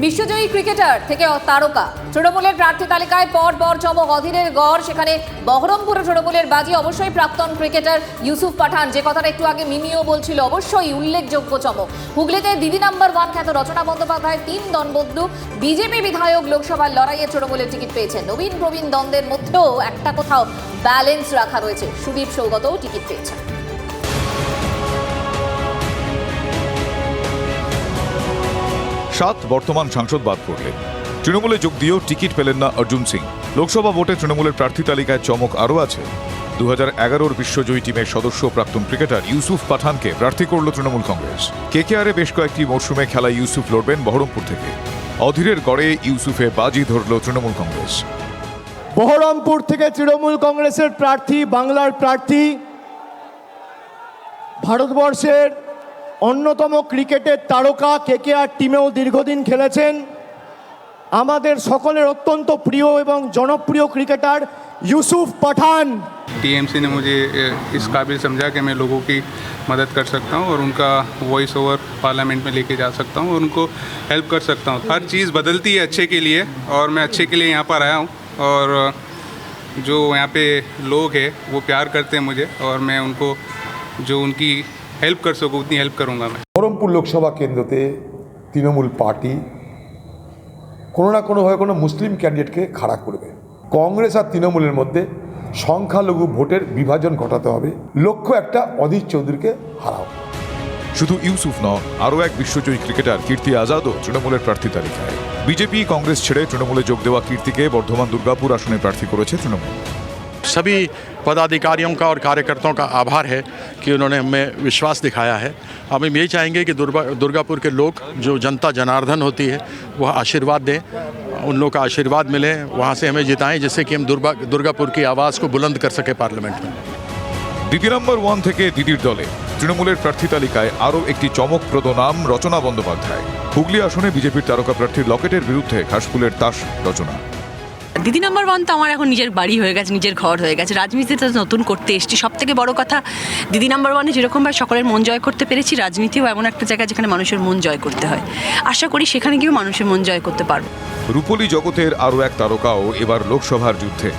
বিশ্বজয়ী cricketer থেকে তারকা। তৃণমূলের প্রার্থী তালিকায় পর পর চমক, অধীরের গড়, সেখানে বহরমপুরে তৃণমূলের বাজি, অবশ্যই প্রাক্তন ক্রিকেটার ইউসুফ পাঠান। যে কথাটা একটু আগে মিমিও বলছিল, অবশ্যই উল্লেখযোগ্য চমক। হুগলিতে দিদি নাম্বার ওয়ান খ্যাত রচনা বন্দ্যোপাধ্যায়, তিন দনবন্ধু। বিজেপি বিধায়ক লোকসভার লড়াইয়ে তৃণমূলের টিকিট পেয়েছেন। নবীন প্রবীণ দ্বন্দ্বের মধ্যেও একটা কোথাও ব্যালেন্স রাখা রয়েছে। সুদীপ সৌগতও টিকিট পেয়েছেন। সাত বর্তমান সাংসদ বাদ পড়লেন। তৃণমূলে যোগ দিয়েও টিকিট পেলেন না অর্জুন সিং। লোকসভা ভোটে তৃণমূলের প্রার্থী তালিকায় চমক আরও আছে। দু হাজার এগারোর বিশ্বজয়ী টিমের সদস্য প্রাক্তন ক্রিকেটার ইউসুফ পাঠানকে প্রার্থী করল তৃণমূল কংগ্রেস। কেকেআরে বেশ কয়েকটি মরশুমে খেলা ইউসুফ লড়বেন বহরমপুর থেকে। অধীরের গড়ে ইউসুফে বাজি ধরল তৃণমূল কংগ্রেস। বহরমপুর থেকে তৃণমূল কংগ্রেসের প্রার্থী, বাংলার প্রার্থী, ভারতবর্ষের অন্যতম ক্রিকেটের তারকা কেকেআর টিমেও দীর্ঘদিন খেলেছেন আমাদের সকলের অত্যন্ত প্রিয় এবং জনপ্রিয় ক্রিকেটার ইউসুফ পাঠান टीएमसी ने मुझे ए, इस काबिल समझा कि मैं लोगों की मदद कर सकता हूँ और उनका वॉइस ओवर पार्लियामेंट में लेके जा सकता हूँ और उनको हेल्प कर सकता हूँ हर चीज़ बदलती है अच्छे के लिए और मैं अच्छे के लिए यहाँ पर आया हूँ और जो यहाँ पे लोग हैं वो प्यार करते हैं मुझे और मैं उनको जो उनकी हेल्प कर सकूँ उतनी हेल्प करूँगा मैं বহরমপুর লোকসভা কেন্দ্রতে তৃণমূল পার্টি কোনো না কোনোভাবে কোনো মুসলিম ক্যান্ডিডেটকে খাড়া করবে কংগ্রেস আর তৃণমূলের মধ্যে সংখ্যালঘু ভোটের বিভাজন ঘটাতে হবে লক্ষ্য একটা অধীর চৌধুরীকে হারাও শুধু ইউসুফ নন আরও এক বিশ্বজয়ী ক্রিকেটার কীর্তি আজাদও তৃণমূলের প্রার্থী তালিকায় বিজেপি কংগ্রেস ছেড়ে তৃণমূলে যোগ দেওয়া কীর্তিকে বর্ধমান দুর্গাপুর আসনে প্রার্থী করেছে তৃণমূল सभी पदाधिकारियों का और कार्यकर्ताओं का आभार है कि उन्होंने हमें विश्वास दिखाया है हम यही चाहेंगे कि दुर्गा दुर्गापुर के लोग जो जनता जनार्दन होती है वह आशीर्वाद दें उन लोग का आशीर्वाद मिले वहाँ से हमें जिताएं जिससे कि हम दुर्गा दुर्गापुर की आवाज़ को बुलंद कर सके पार्लियामेंट में দিদি নম্বর ওয়ান থেকে দিদির দলে তৃণমূলের প্রার্থী তালিকায় আরও একটি চমকপ্রদ নাম রচনা বন্দ্যোপাধ্যায় হুগলি আসনে বিজেপির তারকা প্রার্থী লকেটের বিরুদ্ধে ঘাসফুলের তাস রচনা দিদি নাম্বার ওয়ান তো আমার এখন নিজের বাড়ি হয়ে গেছে, নিজের ঘর হয়ে গেছে। রাজনীতিতে তো নতুন করতে এসেছি। সব থেকে বড় কথা, দিদি নাম্বার ওয়ানে যেরকমভাবে সকলের মন জয় করতে পেরেছি, রাজনীতিও এমন একটা জায়গা যেখানে মানুষের মন জয় করতে হয়। আশা করি সেখানে গিয়েও মানুষের মন জয় করতে পারব। রূপলী জগতের আরও এক তারকাও এবার লোকসভার যুদ্ধে।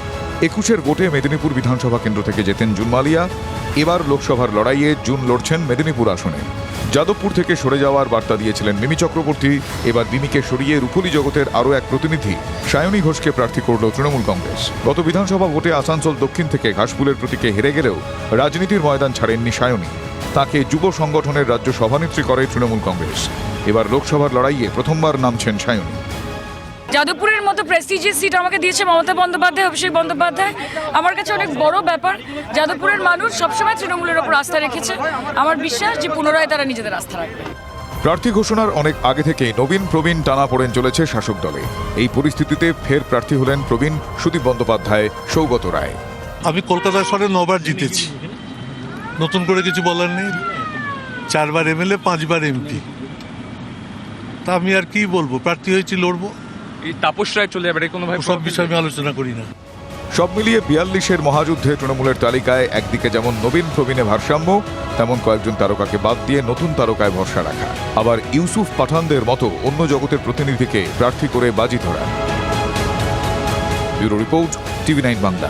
একুশের ভোটে মেদিনীপুর বিধানসভা কেন্দ্র থেকে জেতেন জুন মালিয়া এবার লোকসভার লড়াইয়ে জুন লড়ছেন মেদিনীপুর আসনে। যাদবপুর থেকে সরে যাওয়ার বার্তা দিয়েছিলেন মিমি চক্রবর্তী। এবার মিমিকে সরিয়ে রুকুলি জগতের আরও এক প্রতিনিধি, সায়নী ঘোষকে প্রার্থী করল তৃণমূল কংগ্রেস। গত বিধানসভা ভোটে আসানসোল দক্ষিণ থেকে ঘাসফুলের প্রতীকে হেরে গেলেও রাজনীতির ময়দান ছাড়েননি সায়নী। তাকে যুব সংগঠনের রাজ্য সভানেত্রী করে তৃণমূল কংগ্রেস। এবার লোকসভার লড়াইয়ে প্রথমবার নামছেন সায়নী। যাদবপুরের মতো প্রেস্টিজিয়াস সিট আমাকে দিয়েছে মমতা বন্দ্যোপাধ্যায় অভিষেক বন্দ্যোপাধ্যায়। আমার কাছে অনেক বড় ব্যাপার যাদবপুরের মানুষ সবসময় তৃণমূলের ওপর আস্থা রেখেছে। আমার বিশ্বাস যে পুনরায় তারা নিজেদের আস্থা রাখবে। প্রার্থী ঘোষণার অনেক আগে থেকেই নবীন প্রবীণ টানা পড়েন চলেছে শাসক দলে। এই পরিস্থিতিতে ফের প্রার্থী হলেন প্রবীণ সুদীপ বন্দ্যোপাধ্যায় সৌগত রায়। আমি কলকাতা শহরে নবার জিতেছি। নতুন করে কিছু বলার নেই। চারবার এমএলএ পাঁচবার এমপি। তা আমি আর কি বলব? প্রার্থী হয়েছি লড়বো। এই তাপস রায় চলে যাবে কোনোভাবে সব বিষয়ে আমি আলোচনা করি না। সব মিলিয়ে বিয়াল্লিশের মহাযুদ্ধে তৃণমূলের তালিকায় একদিকে যেমন নবীন প্রবীণে ভারসাম্য তেমন কয়েকজন তারকাকে বাদ দিয়ে নতুন তারকায় ভরসা রাখা। আবার ইউসুফ পাঠানদের মতো অন্য জগতের প্রতিনিধিকে প্রার্থী করে বাজি ধরা। Bureau report TV nine Bangla.